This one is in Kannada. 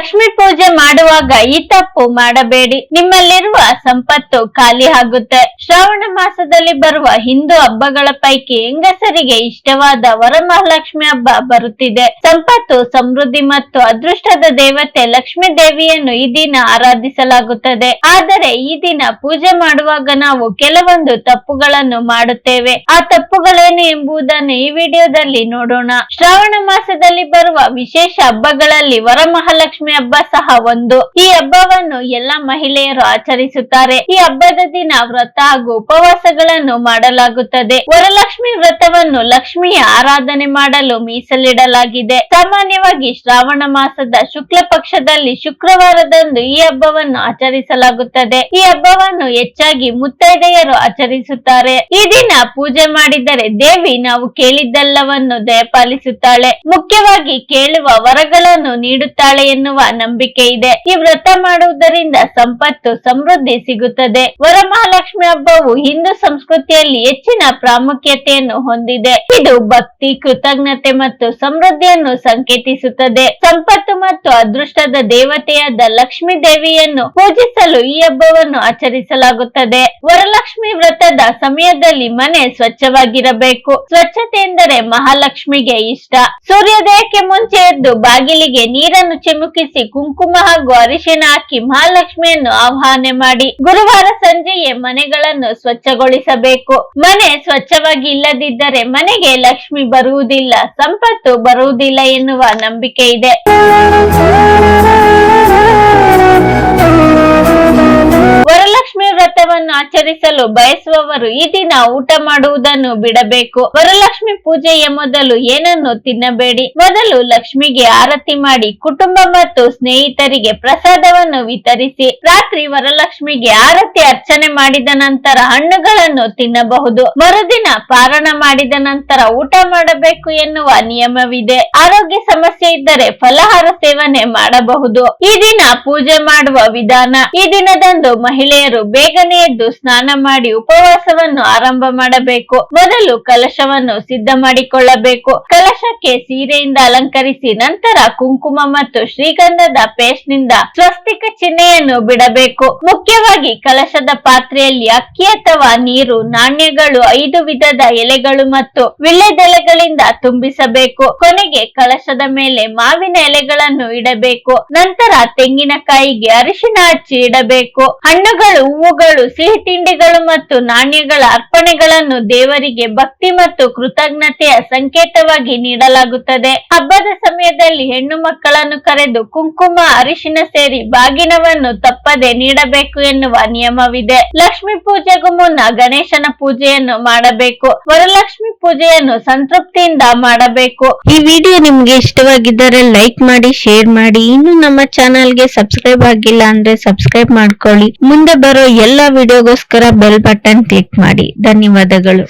ಲಕ್ಷ್ಮಿ ಪೂಜೆ ಮಾಡುವಾಗ ಈ ತಪ್ಪು ಮಾಡಬೇಡಿ. ನಿಮ್ಮಲ್ಲಿರುವ ಸಂಪತ್ತು ಖಾಲಿ ಆಗುತ್ತೆ. ಶ್ರಾವಣ ಮಾಸದಲ್ಲಿ ಬರುವ ಹಿಂದೂ ಹಬ್ಬಗಳ ಪೈಕಿ ಹೆಂಗಸರಿಗೆ ಇಷ್ಟವಾದ ವರಮಹಾಲಕ್ಷ್ಮಿ ಹಬ್ಬ ಬರುತ್ತಿದೆ. ಸಂಪತ್ತು, ಸಮೃದ್ಧಿ ಮತ್ತು ಅದೃಷ್ಟದ ದೇವತೆ ಲಕ್ಷ್ಮಿ ದೇವಿಯನ್ನು ಈ ದಿನ ಆರಾಧಿಸಲಾಗುತ್ತದೆ. ಆದರೆ ಈ ದಿನ ಪೂಜೆ ಮಾಡುವಾಗ ನಾವು ಕೆಲವೊಂದು ತಪ್ಪುಗಳನ್ನು ಮಾಡುತ್ತೇವೆ. ಆ ತಪ್ಪುಗಳೇನು ಎಂಬುದನ್ನು ಈ ವಿಡಿಯೋದಲ್ಲಿ ನೋಡೋಣ. ಶ್ರಾವಣ ಮಾಸದಲ್ಲಿ ಬರುವ ವಿಶೇಷ ಹಬ್ಬಗಳಲ್ಲಿ ವರಮಹಾಲಕ್ಷ್ಮಿ ಹಬ್ಬ ಸಹ ಒಂದು. ಈ ಹಬ್ಬವನ್ನು ಎಲ್ಲ ಮಹಿಳೆಯರು ಆಚರಿಸುತ್ತಾರೆ. ಈ ಹಬ್ಬದ ದಿನ ವ್ರತ ಹಾಗೂ ಉಪವಾಸಗಳನ್ನು ಮಾಡಲಾಗುತ್ತದೆ. ವರಲಕ್ಷ್ಮಿ ವ್ರತವನ್ನು ಲಕ್ಷ್ಮಿಯ ಆರಾಧನೆ ಮಾಡಲು ಮೀಸಲಿಡಲಾಗಿದೆ. ಸಾಮಾನ್ಯವಾಗಿ ಶ್ರಾವಣ ಮಾಸದ ಶುಕ್ಲ ಪಕ್ಷದಲ್ಲಿ ಶುಕ್ರವಾರದಂದು ಈ ಹಬ್ಬವನ್ನು ಆಚರಿಸಲಾಗುತ್ತದೆ. ಈ ಹಬ್ಬವನ್ನು ಹೆಚ್ಚಾಗಿ ಮುತ್ತೈದೆಯರು ಆಚರಿಸುತ್ತಾರೆ. ಈ ದಿನ ಪೂಜೆ ಮಾಡಿದರೆ ದೇವಿ ನಾವು ಕೇಳಿದ್ದೆಲ್ಲವನ್ನು ದಯಪಾಲಿಸುತ್ತಾಳೆ. ಮುಖ್ಯವಾಗಿ ಕೇಳುವ ವರಗಳನ್ನು ನೀಡುತ್ತಾಳೆ ಎನ್ನುವ ನಂಬಿಕೆ ಇದೆ. ಈ ವ್ರತ ಮಾಡುವುದರಿಂದ ಸಂಪತ್ತು ಸಮೃದ್ಧಿ ಸಿಗುತ್ತದೆ. ವರಮಹಾಲಕ್ಷ್ಮಿ ಹಬ್ಬವು ಹಿಂದೂ ಸಂಸ್ಕೃತಿಯಲ್ಲಿ ಹೆಚ್ಚಿನ ಪ್ರಾಮುಖ್ಯತೆಯನ್ನು ಹೊಂದಿದೆ. ಇದು ಭಕ್ತಿ, ಕೃತಜ್ಞತೆ ಮತ್ತು ಸಮೃದ್ಧಿಯನ್ನು ಸಂಕೇತಿಸುತ್ತದೆ. ಸಂಪತ್ತು ಮತ್ತು ಅದೃಷ್ಟದ ದೇವತೆಯಾದ ಲಕ್ಷ್ಮೀ ದೇವಿಯನ್ನು ಪೂಜಿಸಲು ಈ ಹಬ್ಬವನ್ನು ಆಚರಿಸಲಾಗುತ್ತದೆ. ವರಲಕ್ಷ್ಮಿ ವ್ರತದ ಸಮಯದಲ್ಲಿ ಮನೆ ಸ್ವಚ್ಛವಾಗಿರಬೇಕು. ಸ್ವಚ್ಛತೆ ಎಂದರೆ ಮಹಾಲಕ್ಷ್ಮಿಗೆ ಇಷ್ಟ. ಸೂರ್ಯೋದಯಕ್ಕೆ ಮುಂಚೆ ಎದ್ದು ಬಾಗಿಲಿಗೆ ನೀರನ್ನು ಚಿಮುಕಿಸಿ ಕುಂಕುಮ ಹಾಗೂ ಅರಿಶಿನ ಹಾಕಿ ಮಹಾಲಕ್ಷ್ಮಿಯನ್ನು ಆಹ್ವಾನ ಮಾಡಿ ಗುರುವಾರ ಸಂಜೆಯೇ ಮನೆಗಳನ್ನು ಸ್ವಚ್ಛಗೊಳಿಸಬೇಕು. ಮನೆ ಸ್ವಚ್ಛವಾಗಿ ಇಲ್ಲದಿದ್ದರೆ ಮನೆಗೆ ಲಕ್ಷ್ಮಿ ಬರುವುದಿಲ್ಲ, ಸಂಪತ್ತು ಬರುವುದಿಲ್ಲ ಎನ್ನುವ ನಂಬಿಕೆ ಇದೆ. ಆಚರಿಸಲು ಬಯಸುವವರು ಈ ದಿನ ಊಟ ಮಾಡುವುದನ್ನು ಬಿಡಬೇಕು. ವರಲಕ್ಷ್ಮಿ ಪೂಜೆಯ ಮೊದಲು ಏನನ್ನು ತಿನ್ನಬೇಡಿ? ಮೊದಲು ಲಕ್ಷ್ಮಿಗೆ ಆರತಿ ಮಾಡಿ ಕುಟುಂಬ ಮತ್ತು ಸ್ನೇಹಿತರಿಗೆ ಪ್ರಸಾದವನ್ನು ವಿತರಿಸಿ, ರಾತ್ರಿ ವರಲಕ್ಷ್ಮಿಗೆ ಆರತಿ ಅರ್ಚನೆ ಮಾಡಿದ ನಂತರ ಹಣ್ಣುಗಳನ್ನು ತಿನ್ನಬಹುದು. ಮರುದಿನ ಪಾರಣ ಮಾಡಿದ ನಂತರ ಊಟ ಮಾಡಬೇಕು ಎನ್ನುವ ನಿಯಮವಿದೆ. ಆರೋಗ್ಯ ಸಮಸ್ಯೆ ಇದ್ದರೆ ಫಲಹಾರ ಸೇವನೆ ಮಾಡಬಹುದು. ಈ ದಿನ ಪೂಜೆ ಮಾಡುವ ವಿಧಾನ, ಈ ದಿನದಂದು ಮಹಿಳೆಯರು ಬೇಗನೆ ಎದ್ದು ಸ್ನಾನ ಮಾಡಿ ಉಪವಾಸವನ್ನು ಆರಂಭ ಮಾಡಬೇಕು. ಮೊದಲು ಕಲಶವನ್ನು ಸಿದ್ಧ ಮಾಡಿಕೊಳ್ಳಬೇಕು. ಕಲಶಕ್ಕೆ ಸೀರೆಯಿಂದ ಅಲಂಕರಿಸಿ ನಂತರ ಕುಂಕುಮ ಮತ್ತು ಶ್ರೀಗಂಧದ ಪೇಸ್ಟ್ನಿಂದ ಸ್ವಸ್ತಿಕ ಚಿಹ್ನೆಯನ್ನು ಬಿಡಬೇಕು. ಮುಖ್ಯವಾಗಿ ಕಲಶದ ಪಾತ್ರೆಯಲ್ಲಿ ಅಕ್ಕಿ ಅಥವಾ ನೀರು, ನಾಣ್ಯಗಳು, ಐದು ವಿಧದ ಎಲೆಗಳು ಮತ್ತು ವಿಳ್ಳೆದೆಲೆಗಳಿಂದ ತುಂಬಿಸಬೇಕು. ಕೊನೆಗೆ ಕಲಶದ ಮೇಲೆ ಮಾವಿನ ಎಲೆಗಳನ್ನು ಇಡಬೇಕು. ನಂತರ ತೆಂಗಿನಕಾಯಿಗೆ ಅರಿಶಿನ ಹಚ್ಚಿ ಇಡಬೇಕು. ಹಣ್ಣುಗಳು, ಹೂವುಗಳು, ಸಿಹಿ ತಿಂಡಿಗಳು ಮತ್ತು ನಾಣ್ಯಗಳ ಅರ್ಪಣೆಗಳನ್ನು ದೇವರಿಗೆ ಭಕ್ತಿ ಮತ್ತು ಕೃತಜ್ಞತೆಯ ಸಂಕೇತವಾಗಿ ನೀಡಲಾಗುತ್ತದೆ. ಹಬ್ಬದ ಸಮಯದಲ್ಲಿ ಹೆಣ್ಣು ಮಕ್ಕಳನ್ನು ಕರೆದು ಕುಂಕುಮ, ಅರಿಶಿನ ಸೇರಿ ಬಾಗಿನವನ್ನು ತಪ್ಪದೆ ನೀಡಬೇಕು ಎನ್ನುವ ನಿಯಮವಿದೆ. ಲಕ್ಷ್ಮಿ ಪೂಜೆಗೂ ಮುನ್ನ ಗಣೇಶನ ಪೂಜೆಯನ್ನು ಮಾಡಬೇಕು. ವರಲಕ್ಷ್ಮಿ ಪೂಜೆಯನ್ನು ಸಂತೃಪ್ತಿಯಿಂದ ಮಾಡಬೇಕು. ಈ ವಿಡಿಯೋ ನಿಮ್ಗೆ ಇಷ್ಟವಾಗಿದ್ದರೆ ಲೈಕ್ ಮಾಡಿ, ಶೇರ್ ಮಾಡಿ. ಇನ್ನು ನಮ್ಮ ಚಾನಲ್ಗೆ ಸಬ್ಸ್ಕ್ರೈಬ್ ಆಗಿಲ್ಲ ಅಂದ್ರೆ ಸಬ್ಸ್ಕ್ರೈಬ್ ಮಾಡ್ಕೊಳ್ಳಿ. ಮುಂದೆ ಬರೋ ಎಲ್ಲಾ ವಿಡಿಯೋಗೋಸ್ಕರ ಬೆಲ್ ಬಟನ್ ಕ್ಲಿಕ್ ಮಾಡಿ. ಧನ್ಯವಾದಗಳು.